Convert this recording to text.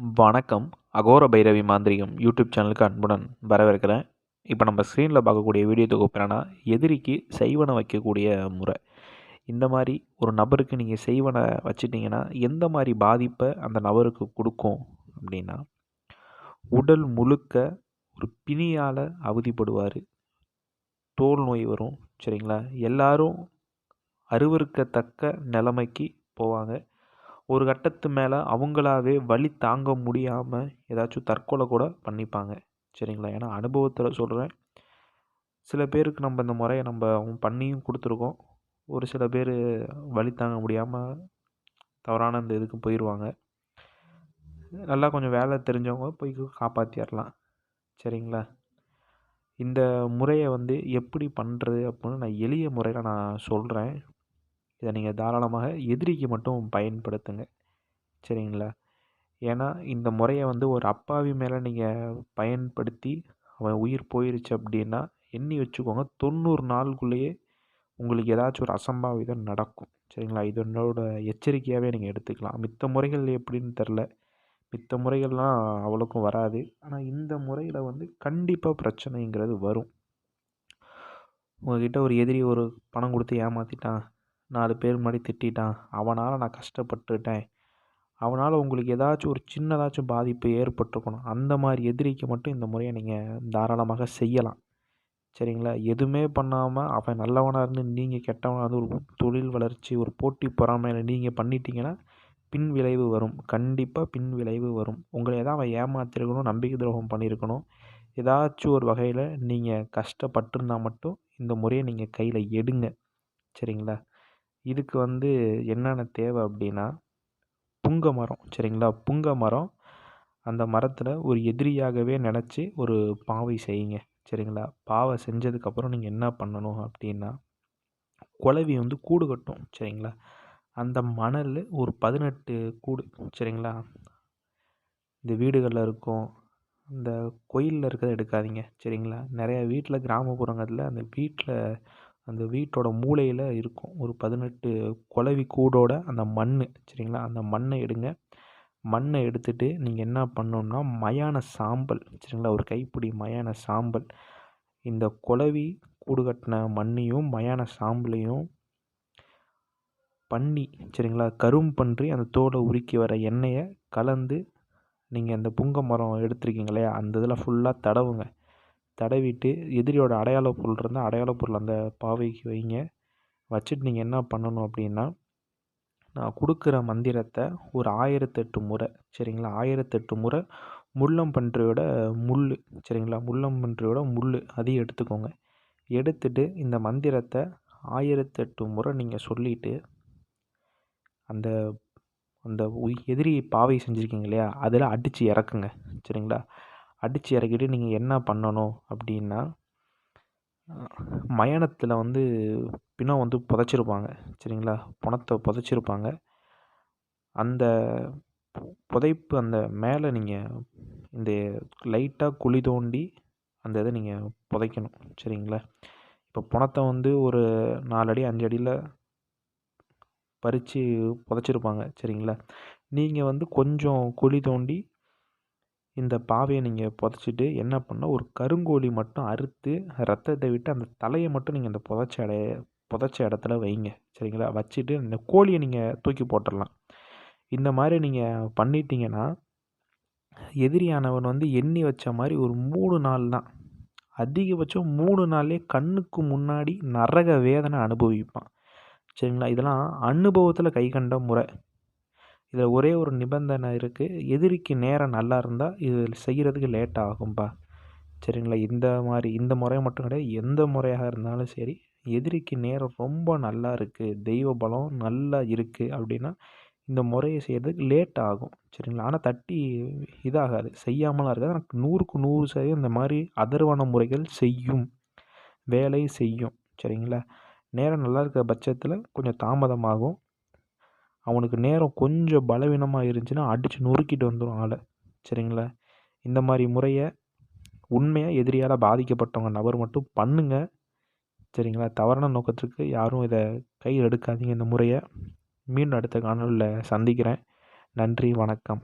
வணக்கம். அகோர பைரவி மாந்திரிகம் யூடியூப் சேனலுக்கு அன்புடன் வரவேற்கிறேன். இப்போ நம்ம ஸ்க்ரீனில் பார்க்கக்கூடிய வீடியோ தொகுப்பு என்னென்னா எதிரிக்கு செய்வனை வைக்கக்கூடிய முறை. இந்த மாதிரி ஒரு நபருக்கு நீங்கள் செய்வனை வச்சிட்டிங்கன்னா எந்த மாதிரி பாதிப்பை அந்த நபருக்கு கொடுக்கும் அப்படின்னா உடல் முழுக்க ஒரு பிணியால் அவதிப்படுவார். தோல் நோய் வரும் சரிங்களா? எல்லாரும் அருவருக்கத்தக்க நிலைமைக்கு போவாங்க. ஒரு கட்டத்து மேலே அவங்களாவே வலி தாங்க முடியாமல் ஏதாச்சும் தற்கொலை கூட பண்ணிப்பாங்க. சரிங்களா? ஏன்னா அனுபவத்தில் சொல்கிறேன் சில பேருக்கு நம்ம இந்த முறையை நம்ம அவங்க பண்ணியும் கொடுத்துருக்கோம். ஒரு சில பேர் வலி தாங்க முடியாமல் தவறான அந்த இதுக்கு போயிடுவாங்க நல்லா கொஞ்சம் வேலை தெரிஞ்சவங்க போய் காப்பாற்றிடலாம் சரிங்களா? இந்த முறையை வந்து எப்படி பண்ணுறது அப்படின்னு நான் எளிய முறையில் நான் சொல்கிறேன் இதை நீங்கள் தாராளமாக எதிரிக்கு மட்டும் பயன்படுத்துங்க. சரிங்களா? ஏன்னா இந்த முறையை வந்து ஒரு அப்பாவி மேலே நீங்கள் பயன்படுத்தி அவன் உயிர் போயிருச்சு அப்படின்னா எண்ணி வச்சுக்கோங்க தொண்ணூறு நாளுக்குள்ளேயே உங்களுக்கு ஏதாச்சும் ஒரு அசம்பாவிதம் நடக்கும். சரிங்களா? இது என்னோட எச்சரிக்கையாகவே நீங்கள் எடுத்துக்கலாம். மித்த முறைகள் எப்படின்னு தெரில. மித்த முறைகள்லாம் அவ்வளோக்கும் வராது. ஆனால் இந்த முறையில் வந்து கண்டிப்பாக பிரச்சனைங்கிறது வரும். உங்கள்கிட்ட ஒரு எதிரி ஒரு பணம் கொடுத்து ஏமாற்றிட்டான் நாலு பேர் முன்னாடி திட்டான் அவனால் நான் கஷ்டப்பட்டுட்டேன். அவனால் உங்களுக்கு ஏதாச்சும் ஒரு சின்னதாச்சும் பாதிப்பு ஏற்பட்டிருக்கணும். அந்த மாதிரி எதிரிக்கு மட்டும் இந்த முறையை நீங்கள் தாராளமாக செய்யலாம். சரிங்களா? எதுவுமே பண்ணாமல் அவன் நல்லவனாக இருந்து நீங்கள் கெட்டவனாக இருந்து ஒரு தொழில் வளர்ச்சி ஒரு போட்டி பொறாமையில் நீங்கள் பண்ணிட்டீங்கன்னா பின் விளைவு வரும். கண்டிப்பாக பின் விளைவு வரும். உங்களை ஏதாவது அவன் ஏமாத்திருக்கணும் நம்பிக்கை துரோகம் பண்ணியிருக்கணும். ஏதாச்சும் ஒரு வகையில் நீங்கள் கஷ்டப்பட்டிருந்தா மட்டும் இந்த முறையை நீங்கள் கையில் எடுங்க. சரிங்களா? இதுக்கு வந்து என்னென்ன தேவை அப்படின்னா புங்க மரம் சரிங்களா? புங்க மரம் அந்த மரத்தில் ஒரு எதிரியாகவே நினச்சி ஒரு பாவை செய்யுங்க சரிங்களா? பாவை செஞ்சதுக்கப்புறம் நீங்கள் என்ன பண்ணணும் அப்படின்னா குலவி வந்து கூடு கட்டும் சரிங்களா? அந்த மணல் ஒரு பதினெட்டு கூடு சரிங்களா? இந்த வீடுகளில் இருக்கும் இந்த கோயிலில் இருக்கிறத எடுக்காதீங்க சரிங்களா? நிறையா வீட்டில் கிராமப்புறங்களில் அந்த வீட்டில் அந்த வீட்டோட மூலையில் இருக்கும். ஒரு பதினெட்டு குலவி கூடோட அந்த மண் சரிங்களா? அந்த மண்ணை எடுங்க. மண்ணை எடுத்துகிட்டு நீங்கள் என்ன பண்ணணுன்னா மயான சாம்பல் சரிங்களா? ஒரு கைப்பிடி மயான சாம்பல். இந்த குலவி கூடு கட்டின மண்ணையும் மயான சாம்பலையும் பண்ணி சரிங்களா? கரும் பன்றி அந்த தோலை உருக்கி வர எண்ணெயை கலந்து நீங்கள் அந்த புங்க மரம் எடுத்துருக்கீங்களே அந்த இதில் ஃபுல்லாக தடவுங்க. தடவிட்டு எதிரியோட அடையாள பொருள் இருந்தால் அடையாள பொருள் அந்த பாவைக்கு வைங்க. வச்சுட்டு நீங்கள் என்ன பண்ணணும் அப்படின்னா நான் கொடுக்குற மந்திரத்தை ஒரு ஆயிரத்தெட்டு முறை சரிங்களா? ஆயிரத்தெட்டு முறை முள்ளம்பன்றியோட முள் சரிங்களா? முள்ளம்பன்றியோட முள் அதையும் எடுத்துக்கோங்க. எடுத்துட்டு இந்த மந்திரத்தை ஆயிரத்தெட்டு முறை நீங்கள் சொல்லிவிட்டு அந்த அந்த எதிரி பாவை செஞ்சுருக்கீங்க இல்லையா? அதில் அடித்து இறக்குங்க சரிங்களா? அடித்து இறக்கிட்டு நீங்கள் என்ன பண்ணணும் அப்படின்னா மயானத்தில் வந்து பிணம் வந்து புதைச்சிருப்பாங்க. சரிங்களா? பணத்தை புதைச்சிருப்பாங்க. அந்த புதைப்பு அந்த மேலே நீங்கள் இந்த லைட்டாக குழி தோண்டி அந்த இதை நீங்கள் புதைக்கணும். சரிங்களா? இப்போ பணத்தை வந்து ஒரு நாலு அடி அஞ்சு அடியில் பறித்து புதைச்சிருப்பாங்க. சரிங்களா? நீங்கள் வந்து கொஞ்சம் குழி தோண்டி இந்த பாவையை நீங்கள் புதைச்சிட்டு என்ன பண்ணால் ஒரு கருங்கோழி மட்டும் அறுத்து ரத்தத்தை விட்டு அந்த தலையை மட்டும் நீங்கள் அந்த புதைச்ச இடைய புதைச்ச இடத்துல வைங்க. சரிங்களா? வச்சுட்டு இந்த கோழியை நீங்கள் தூக்கி போட்டுடலாம். இந்த மாதிரி நீங்கள் பண்ணிட்டீங்கன்னா எதிரியானவன் வந்து எண்ணி வச்ச மாதிரி ஒரு மூணு நாள் தான். அதிகபட்சம் மூணு நாள்லேயே கண்ணுக்கு முன்னாடி நரக வேதனை அனுபவிப்பான். சரிங்களா? இதெல்லாம் அனுபவத்தில் கை கண்ட முறை. இதில் ஒரே ஒரு நிபந்தனை இருக்குது எதிரிக்கு நேரம் நல்லா இருந்தால் இது செய்கிறதுக்கு லேட் ஆகும்பா. சரிங்களா? இந்த மாதிரி இந்த முறை மட்டும் கிடையாது. எந்த முறையாக இருந்தாலும் சரி எதிரிக்கு நேரம் ரொம்ப நல்லா இருக்குது தெய்வ பலம் நல்லா இருக்குது அப்படின்னா இந்த முறையை செய்கிறதுக்கு லேட் ஆகும். சரிங்களா? ஆனால் தட்டி இதாகாது. செய்யாமலாம் இருக்காது. ஆனால் நூறுக்கு நூறு சதவீதம் இந்த மாதிரி அதர்வான முறைகள் செய்யும். வேலை செய்யும். சரிங்களா? நேரம் நல்லா இருக்கிற பட்சத்தில் கொஞ்சம் தாமதமாகும். அவனுக்கு நேரம் கொஞ்சம் பலவீனமாக இருந்துச்சுன்னா அடித்து நொறுக்கிட்டு வந்துடும் ஆளை. சரிங்களா? இந்த மாதிரி முறையை உண்மையாக எதிரியால் பாதிக்கப்பட்டவங்க நபர் மட்டும் பண்ணுங்கள் சரிங்களா? தவறான நோக்கத்திற்கு யாரும் இதை கையில் எடுக்காதீங்க இந்த முறையை. மீண்டும் அடுத்த காணொலியில் சந்திக்கிறேன். நன்றி வணக்கம்.